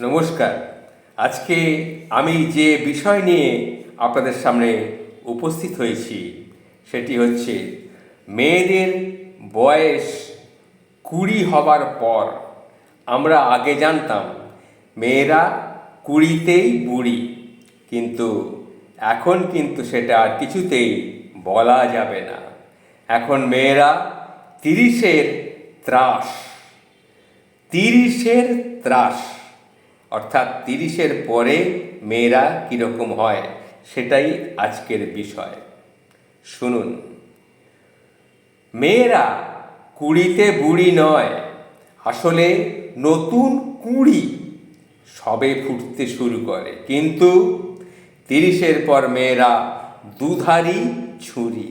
নমস্কার। আজকে আমি যে বিষয় নিয়ে আপনাদের সামনে উপস্থিত হয়েছি, সেটি হচ্ছে মেয়েদের বয়স কুড়ি হবার পর। আমরা আগে জানতাম, মেয়েরা কুড়িতেই বুড়ি, কিন্তু এখন কিন্তু সেটা আর কিছুতেই বলা যাবে না। এখন মেয়েরা তিরিশের ত্রাস তিরিশের ত্রাস। অর্থাৎ তিরিশের পরে মেয়েরা কীরকম হয়, সেটাই আজকের বিষয়। শুনুন। মেয়েরা কুড়িতে বুড়ি নয়, আসলে নতুন কুড়ি সবে ফুটতে শুরু করে। কিন্তু তিরিশের পর মেয়েরা দুধারি ছুরি,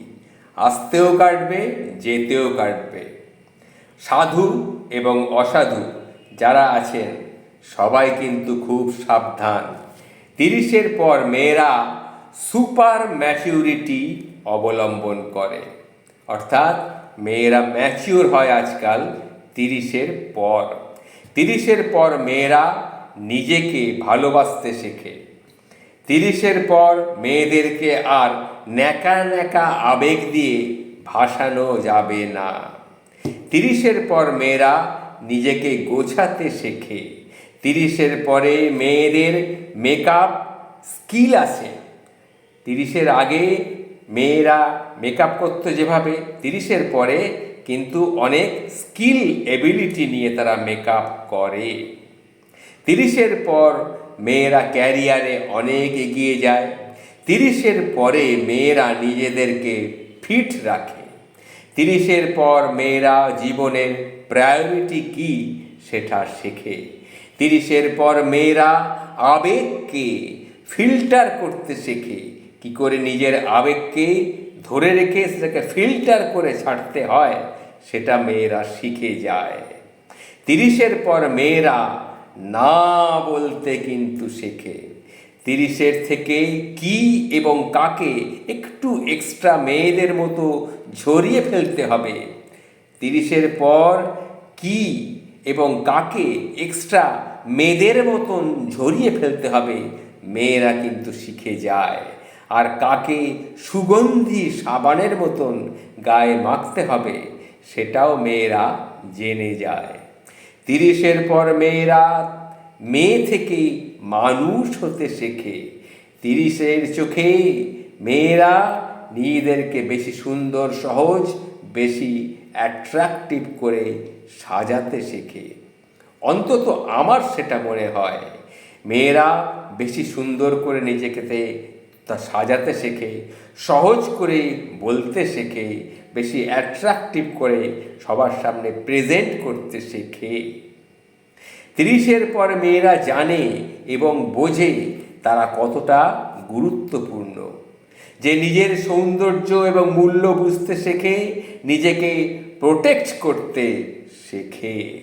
আসতেও কাটবে, যেতেও কাটবে। সাধু এবং অসাধু যারা আছেন সবাই কিন্তু খুব সাবধান। তিরিশের পর মেয়েরা সুপার ম্যাচিউরিটি অবলম্বন করে। অর্থাৎ মেয়েরা ম্যাচিওর হয় আজকাল তিরিশের পর। তিরিশের পর মেয়েরা নিজেকে ভালোবাসতে শেখে। তিরিশের পর মেয়েদেরকে আর ন্যাকা ন্যাকা আবেগ দিয়ে ভাসানো যাবে না। তিরিশের পর মেয়েরা নিজেকে গোছাতে শেখে। তিরিশের পরে মেয়েদের মেকআপ স্কিল আছে। তিরিশের আগে মেয়েরা মেকআপ করতো যেভাবে, তিরিশের পরে কিন্তু অনেক স্কিল এবিলিটি নিয়ে তারা মেকআপ করে। তিরিশের পর মেয়েরা ক্যারিয়ারে অনেক এগিয়ে যায়। তিরিশের পরে মেয়েরা নিজেদেরকে ফিট রাখে। তিরিশের পর মেয়েরা জীবনের প্রায়োরিটি কী সেটা শেখে। তিরিশের পর মেয়েরা আবেগকে ফিল্টার করতে শেখে। কি করে নিজের আবেগকে ধরে রেখে সেটাকে ফিল্টার করে ছাড়তে হয়, সেটা মেয়েরা শিখে যায়। তিরিশের পর মেয়েরা না বলতে কিন্তু শেখে। তিরিশের থেকে কি এবং কাকে একটু এক্সট্রা মেয়েদের মতো ঝরিয়ে ফেলতে হবে। তিরিশের পর কি এবং কাকে এক্সট্রা মেয়েদের মতন ঝরিয়ে ফেলতে হবে। মেয়েরা কিন্তু শিখে যায়। আর কাকে সুগন্ধি সাবানের মতন গায়ে মাখতে হবে, সেটাও মেয়েরা জেনে যায়। তিরিশের পর মেয়েরা মেয়ে থেকে মানুষ হতে শেখে। তিরিশের চোখে মেয়েরা নিজেদেরকে বেশি সুন্দর, সহজ, বেশি অ্যাট্রাকটিভ করে সাজাতে শেখে। অন্তত আমার সেটা মনে হয়। মেয়েরা বেশি সুন্দর করে নিজেকে তা সাজাতে শেখে, সহজ করে বলতে শেখে, বেশি অ্যাট্রাকটিভ করে সবার সামনে প্রেজেন্ট করতে শেখে। তিরিশের পর মেয়েরা জানে এবং বোঝে তারা কতটা গুরুত্বপূর্ণ। যে নিজের সৌন্দর্য এবং মূল্য বুঝতে শেখে, নিজেকে প্রোটেক্ট করতে শেখে।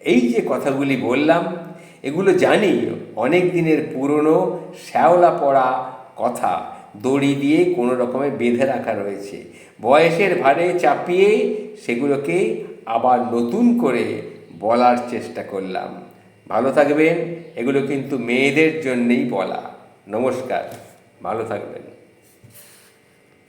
এই যে কথাগুলি বললাম, এগুলো জানি অনেক দিনের পুরনো শ্যাওলা পড়া কথা, দড়ি দিয়ে কোনো রকমে বেঁধে রাখা রয়েছে। বয়সের ভারে চাপিয়ে সেগুলোকে আবার নতুন করে বলার চেষ্টা করলাম। ভালো থাকবেন, এগুলো কিন্তু মেয়েদের জন্যেই বলা। নমস্কার, ভালো থাকবেন।